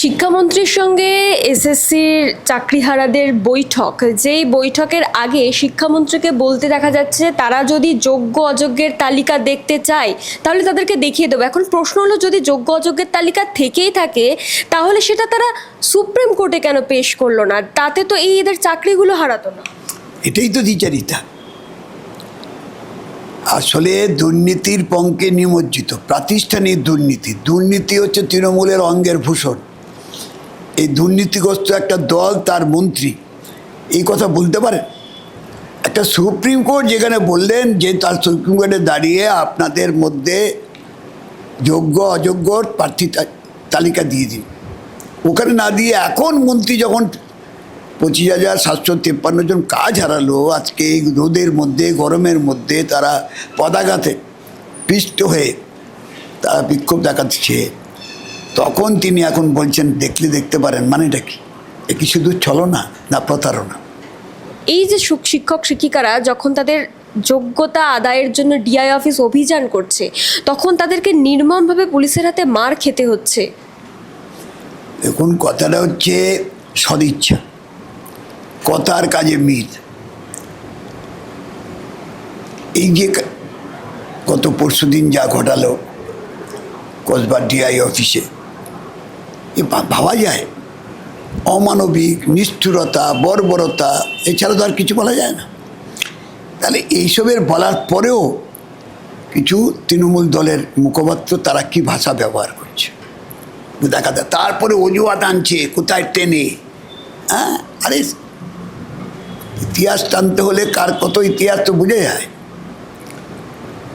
শিক্ষামন্ত্রীর সঙ্গে এসএসসির চাকরিহারাদের বৈঠক। যেই বৈঠকের আগে শিক্ষামন্ত্রীকে বলতে দেখা যাচ্ছে, তারা যদি যোগ্য অযোগ্যের তালিকা দেখতে চায়, তাহলে তাদেরকে দেখিয়ে দেবো। এখন প্রশ্ন হলো, যদি যোগ্য অযোগ্যের তালিকা থেকেই থাকে, তাহলে সেটা তারা সুপ্রিম কোর্টে কেন পেশ করল না? তাতে তো এই এদের চাকরিগুলো হারাতো না। এটাই তো দ্বিচারিতা। আসলে দুর্নীতির পঙ্কে নিমজ্জিত, প্রাতিষ্ঠানিক দুর্নীতি। দুর্নীতি হচ্ছে তৃণমূলের অঙ্গের ভূষণ। এই দুর্নীতিগ্রস্ত একটা দল তার মন্ত্রী। এই কথা বলতে পারে একটা সুপ্রিম কোর্ট যেখানে বললেন যে তার সুপ্রিম কোর্টে দাঁড়িয়ে আপনাদের মধ্যে যোগ্য, অযোগ্য প্রার্থী তালিকা দিয়ে দিন। ওখানে না দিয়ে এখন মন্ত্রী যখন পঁচিশ হাজার সাতশো তেপ্পান্ন জন কাজ হারালো, আজকে এই রোদের মধ্যে, গরমের মধ্যে তারা পদাঘাতে পিষ্ট হয়ে তারা বিক্ষোভ দেখাচ্ছে। তখন তিনি এখন বলছেন দেখলে দেখতে পারেন। মানেটা কি? এ কি শুধু ছলনা না প্রতারণা? এই যে শিক্ষক শিক্ষিকারা যখন তাদের যোগ্যতা আদায়ের জন্য ডিআই অফিস অভিযান করছে তখন তাদেরকে নির্মমভাবে পুলিশের হাতে মার খেতে হচ্ছে। দেখুন কথাটা হচ্ছে সদিচ্ছা। কথার কাজে মিল। এই যে গত পরশু দিন যা ঘটালো কসবা ডিআই অফিসে ভাবা যায়। অমানবিক, নিষ্ঠুরতা, বর্বরতা, এছাড়া তো আর কিছু বলা যায় না। তাহলে এইসবের বলার পরেও কিছু তৃণমূল দলের মুখপাত্র তারা কি ভাষা ব্যবহার করছে? দেখা যায় তারপরে অজুহাত আনছে, কোথায় টেনে? হ্যাঁ? আরে ইতিহাস টানতে হলে কার কত ইতিহাস তো বুঝে যায়।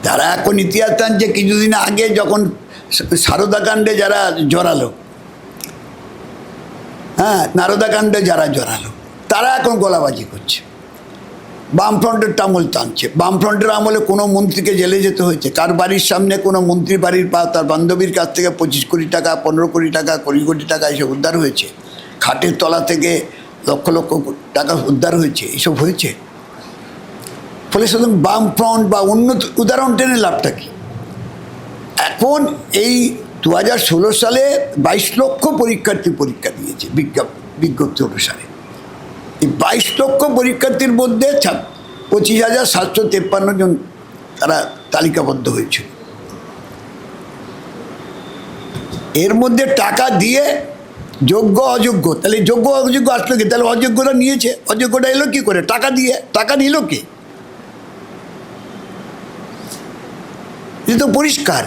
তারা এখন ইতিহাস টানছে, কিছুদিন আগে যখন সারদাকাণ্ডে যারা জড়ালো হ্যাঁ নারদাকাণ্ডে যারা জড়ালো, তারা এখন গোলাবাজি করছে। বামফ্রন্টের আমল টানছে। বামফ্রন্টের আমলে কোনো মন্ত্রীকে জেলে যেতে হয়েছে। কার বাড়ির সামনে কোনো মন্ত্রী বাড়ির বা তার বান্ধবীর কাছ থেকে পঁচিশ কোটি টাকা, পনেরো কোটি টাকা, কুড়ি কোটি টাকা এসব উদ্ধার হয়েছে? খাটের তলা থেকে লক্ষ লক্ষ টাকা উদ্ধার হয়েছে? এসব হয়েছে? ফলে সুতরাং বামফ্রন্ট বা অন্য উদাহরণ টেনে লাভটা কি? এখন এই দু হাজার ষোলো সালে বাইশ লক্ষ পরীক্ষার্থী পরীক্ষা দিয়েছে বিজ্ঞাপ, বিজ্ঞপ্তি অনুসারে। এই বাইশ লক্ষ পরীক্ষার্থীর মধ্যে পঁচিশ হাজার সাতশো তেপ্পান্ন জন তারা তালিকাবদ্ধ হয়েছিল। এর মধ্যে টাকা দিয়ে যোগ্য, অযোগ্য, তাহলে যোগ্য, অযোগ্য আসলো কি? তাহলে অযোগ্যরা নিয়েছে। অযোগ্যটা এলো কি করে? টাকা দিয়ে। টাকা নিল কে? এটা তো পরিষ্কার।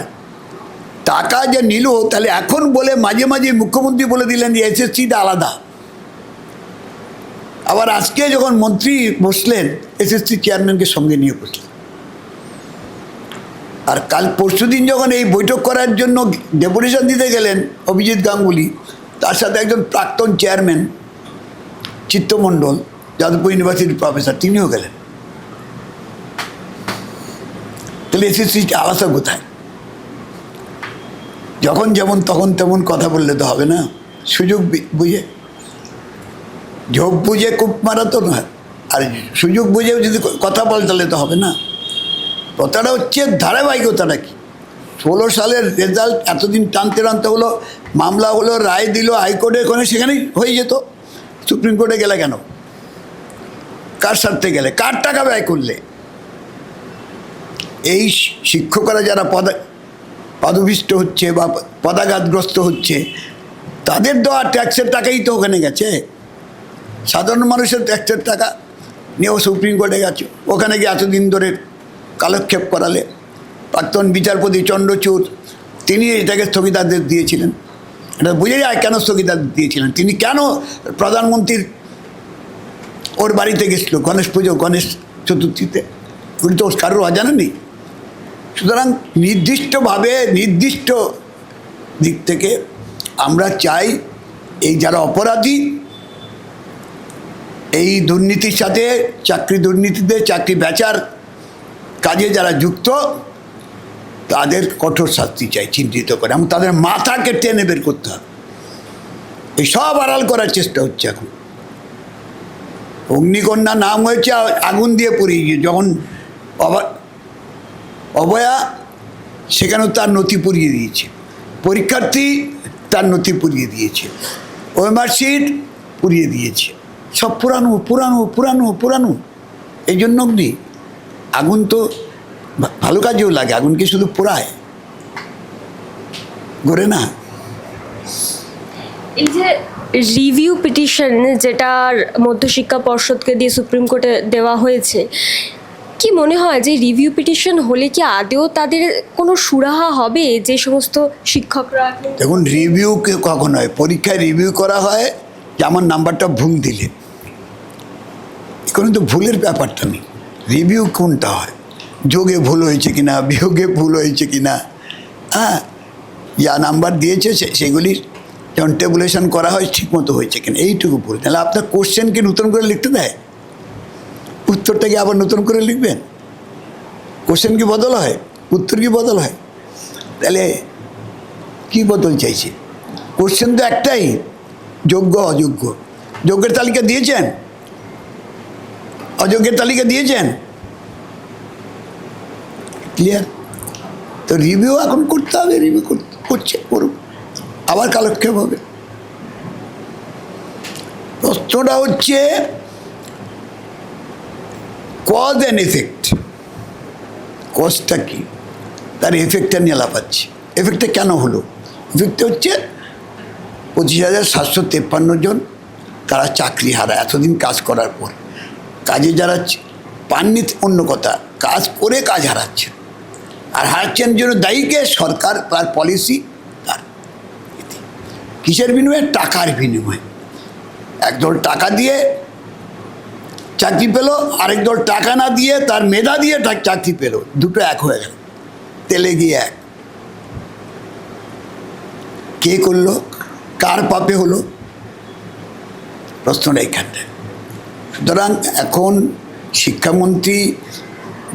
টাকা যে নিল, তাহলে এখন বলে মাঝে মাঝে মুখ্যমন্ত্রী বলে দিলেন যে এসএসসিটা আলাদা। আবার আজকে যখন মন্ত্রী বসলেন, এসএসসি চেয়ারম্যানকে সঙ্গে নিয়ে বসলেন। আর কাল পরশুদিন যখন এই বৈঠক করার জন্য ডেপুটেশন দিতে গেলেন অভিজিৎ গাঙ্গুলি, তার সাথে একজন প্রাক্তন চেয়ারম্যান চিত্তমণ্ডল যাদবপুর ইউনিভার্সিটির প্রফেসর, তিনিও গেলেন। তাহলে এসএসসি আলাদা কোথায়? যখন যেমন তখন তেমন কথা বললে তো হবে না। সুযোগ বুঝে। ঝোঁক বুঝে কূপ মারা তো নয়। আর সুযোগ বুঝেও যদি কথা বল তাহলে তো হবে না। কথাটা হচ্ছে ধারাবাহিকতাটা কি ষোলো সালের রেজাল্ট এতদিন টানতে টানতে হলো, মামলা হলো, রায় দিল, হাইকোর্টে ওখানে সেখানেই হয়ে যেত। সুপ্রিম কোর্টে গেলে কেন? কার স্বার্থে গেলে? কার টাকা ব্যয় করলে? এই শিক্ষকরা যারা পদা পদভিষ্ট হচ্ছে বা পদাঘাতগ্রস্ত হচ্ছে, তাদের দেওয়া ট্যাক্সের টাকাই তো ওখানে গেছে। সাধারণ মানুষের ট্যাক্সের টাকা নিয়েও সুপ্রিম কোর্টে গেছে। ওখানে গিয়ে এতদিন ধরে কালক্ষেপ করালে, প্রাক্তন বিচারপতি চন্দ্রচূড়, তিনি এটাকে স্থগিতাদেশ দিয়েছিলেন। এটা বুঝে যায় কেন স্থগিতাদেশ দিয়েছিলেন। তিনি কেন প্রধানমন্ত্রীর ওর বাড়িতে গেছিল গণেশ পুজো, গণেশ চতুর্থীতে? উনি তো কারোর অজানা নেই। সুতরাং নির্দিষ্টভাবে, নির্দিষ্ট দিক থেকে আমরা চাই এই যারা অপরাধী, এই দুর্নীতির সাথে, চাকরি দুর্নীতিতে, চাকরি বেচার কাজে যারা যুক্ত, তাদের কঠোর শাস্তি চাই, চিন্তিত করে। এবং তাদের মাথাকে টেনে বের করতে হবে। এই সব আড়াল করার চেষ্টা হচ্ছে এখন। অগ্নিকন্যা নাম হয়েছে, আগুন দিয়ে পুড়িয়ে যখন অবয়া সেখানেও তার নথি পুড়িয়ে দিয়েছে। পরীক্ষার্থী তার নথি পুড়িয়ে দিয়েছে। ওএমআর শিট পুড়িয়ে দিয়েছে। সব পুরানো পুরানো পুরানো পুরানো। এই জন্য অগ্নি আগুন তো ভালো কাজেও লাগে, আগুনকে শুধু পোড়ায়। গড়ে না। এই যে রিভিউ পিটিশন যেটার মধ্যশিক্ষা পর্ষদকে দিয়ে সুপ্রিম কোর্টে দেওয়া হয়েছে কি মনে হয় যে রিভিউ পিটিশন হলে কি আদেও তাদের কোনো সুরাহা হবে যে সমস্ত শিক্ষকরা? দেখুন রিভিউ কখন হয়? পরীক্ষায় রিভিউ করা হয় যে আমার নাম্বারটা ভুল দিলে। এখানে তো ভুলের ব্যাপারটা নেই। রিভিউ কোনটা হয়? যোগে ভুল হয়েছে কিনা? বিয়োগে ভুল হয়েছে কিনা? হ্যাঁ? যা নাম্বার দিয়েছে সেগুলির যেমন টেবুলেশন করা হয়, ঠিকমতো হয়েছে কিনা? এইটুকু ভুল তাহলে আপনার কোশ্চেনকে নতুন করে লিখতে দেয়? উত্তরটাকে আবার নতুন করে লিখবেন? কোশ্চেন কি বদল হয়? উত্তর কি বদল হয়? তাহলে কি বদল চাইছে কোশ্চেন তো একটাই, যোগ্য, অযোগ্য। যোগ্যের তালিকা দিয়েছেন? অযোগ্যের তালিকা দিয়েছেন? ক্লিয়ার তো রিভিউ এখন করতে হবে রিভিউ করছে, করুক। আবার কালক্ষেপ হবে। প্রশ্নটা হচ্ছে কজ অ্যান্ড এফেক্ট কজটা কি? তার এফেক্টটা নিয়ে লাফাচ্ছে এফেক্টটা কেন হলো? এফেক্টটা হচ্ছে পঁচিশ হাজার সাতশো তেপ্পান্ন জন তারা চাকরি হারা এতদিন কাজ করার পর। কাজে যারা পাননি অন্য কথা, কাজ করে কাজ হারাচ্ছেন। আর হারাচ্ছেন জন্য দায়ীকে সরকার, তার পলিসি তার কিসের বিনিময়ে? টাকার বিনিময়ে। একদল টাকা দিয়ে চাকরি পেল, আরেক দল টাকা না দিয়ে, তার মেধা দিয়ে তার চাকরি পেল। দুটো এক হয়ে গেল, তেলে গিয়ে এক। কে করল? কার পাপে হলো? প্রশ্নটা এইখানটা সুতরাং এখন শিক্ষামন্ত্রী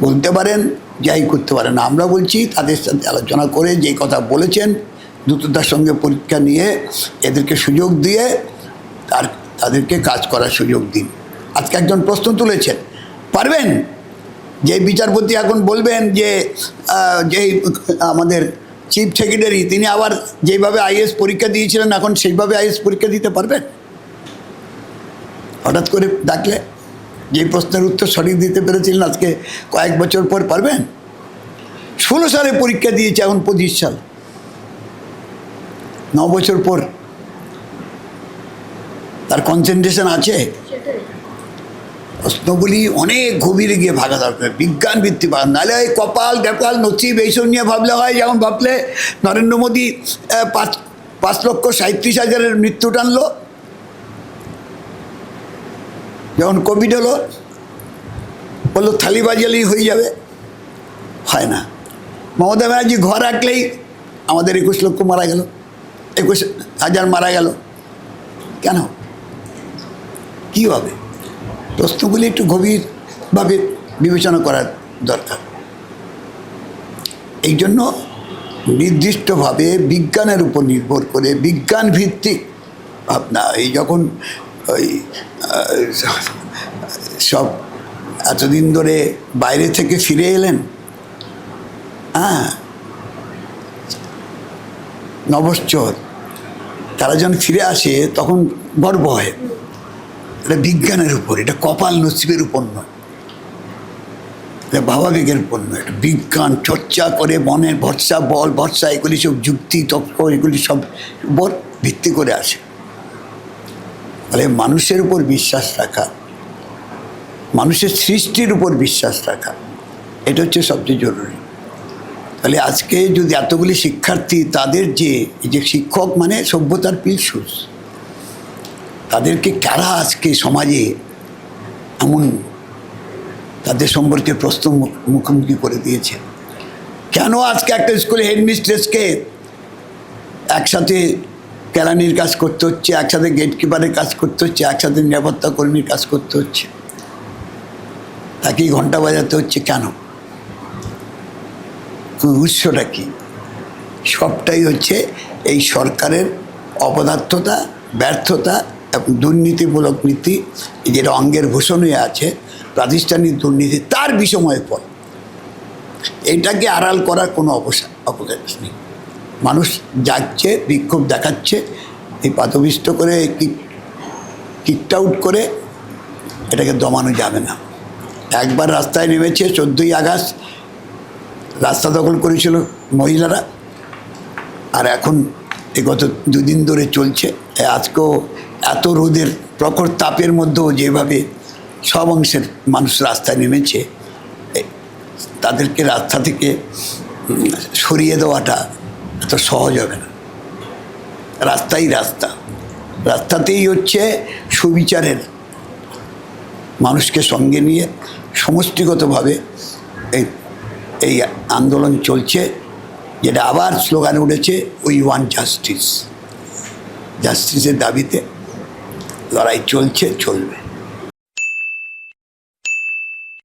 বলতে পারেন, যাই করতে পারেন, আমরা বলছি, তাদের সাথে আলোচনা করে যে কথা বলেছেন, দ্রুততার সঙ্গে পরীক্ষা নিয়ে এদেরকে সুযোগ দিয়ে তার তাদেরকে কাজ করার সুযোগ দিন। আজকে একজন প্রশ্ন তুলেছেন। পারবেন? যে বিচারপতি এখন বলবেন যে যেই আমাদের চিফ সেক্রেটারি, তিনি আবার যেভাবে আইএস পরীক্ষা দিয়েছিলেন, এখন সেইভাবে আইএস পরীক্ষা দিতে পারবেন? হঠাৎ করে ডাকলে? যে প্রশ্নের উত্তর সঠিক দিতে পেরেছিলেন, আজকে কয়েক বছর পর পারবেন? ষোলো সালে পরীক্ষা দিয়েছে এখন পঁচিশ সাল। ন বছর পর। তার কনসেন্ট্রেশন আছে? প্রশ্নগুলি অনেক গভীরে গিয়ে ভাগা দরকার। বিজ্ঞান ভিত্তি ভাগ। নাহলে ওই কপাল ব্যাপাল নসিব এইসব নিয়ে ভাবলে হয়, যেমন ভাবলে নরেন্দ্র মোদী পাঁচ পাঁচ লক্ষ সাঁত্রিশ হাজারের মৃত্যু টানলো যখন কোভিড হলো, বলল, থালি বাজালেই হয়ে যাবে। হয় না। মমতা ব্যানার্জি ঘর রাখলেই আমাদের একুশ লক্ষ মারা গেল, একুশ হাজার মারা গেল। কেন? কী হবে? প্রশ্নগুলি একটু গভীরভাবে বিবেচনা করার দরকার। এই জন্য নির্দিষ্টভাবে বিজ্ঞানের উপর নির্ভর করে বিজ্ঞান ভিত্তিক ভাবনা, এই যখন ওই সব এতদিন ধরে বাইরে থেকে ফিরে এলেন হ্যাঁ নবশ্চর তারা যখন ফিরে আসে তখন গর্ব হয়। এটা বিজ্ঞানের উপর, এটা কপাল নসিবের উপর নয়। এটা ভাবাবেগের নয়। এটা বিজ্ঞান চর্চা করে মনের ভরসা, বল, ভরসা, এগুলি সব যুক্তি তর্ক এগুলি সব উপর ভিত্তি করে আসে ফলে মানুষের উপর বিশ্বাস রাখা, মানুষের সৃষ্টির উপর বিশ্বাস রাখা, এটা হচ্ছে সবচেয়ে জরুরি। তাহলে আজকে যদি এতগুলি শিক্ষার্থী, তাদের যে যে শিক্ষক মানে সভ্যতার পিলসুস তাদেরকে কারা আজকে সমাজে এমন তাদের সম্পর্কে প্রশ্ন মুখ- মুখোমুখি করে দিয়েছে? কেন আজকে একটা স্কুলে হেডমিস্ট্রেসকে একসাথে কেরানির কাজ করতে হচ্ছে, একসাথে গেটকিপারের কাজ করতে হচ্ছে, একসাথে নিরাপত্তা কর্মীর কাজ করতে হচ্ছে? তাকেই ঘণ্টা বাজাতে হচ্ছে কেন? উৎসটা কি? সবটাই হচ্ছে এই সরকারের অপদার্থতা, ব্যর্থতা দুর্নীতিমূলক নীতি যেটা অঙ্গের ভূষণ আছে, প্রাতিষ্ঠানিক দুর্নীতি, তার বিষময় ফল এটাকে আড়াল করার কোনো অবসা অবকাশ নেই। মানুষ যাচ্ছে, বিক্ষোভ দেখাচ্ছে, এই পাতবিষ্ট করে কিক আউট করে এটাকে দমানো যাবে না। একবার রাস্তায় নেমেছে চোদ্দোই আগস্ট, রাস্তা দখল করেছিল মহিলারা। আর এখন এ গত দুদিন ধরে চলছে। আজকেও এত রোদের প্রখর তাপের মধ্যেও যেভাবে সব অংশের মানুষ রাস্তায় নেমেছে তাদেরকে রাস্তা থেকে সরিয়ে দেওয়াটা এত সহজ হবে না। রাস্তাই রাস্তা। রাস্তাতেই হচ্ছে সুবিচারের মানুষকে সঙ্গে নিয়ে সমষ্টিগতভাবে এই এই আন্দোলন চলছে, যেটা আবার স্লোগান উঠেছে উই ওয়ান জাস্টিস জাস্টিসের দাবিতে লড়াই চলছে চলবে।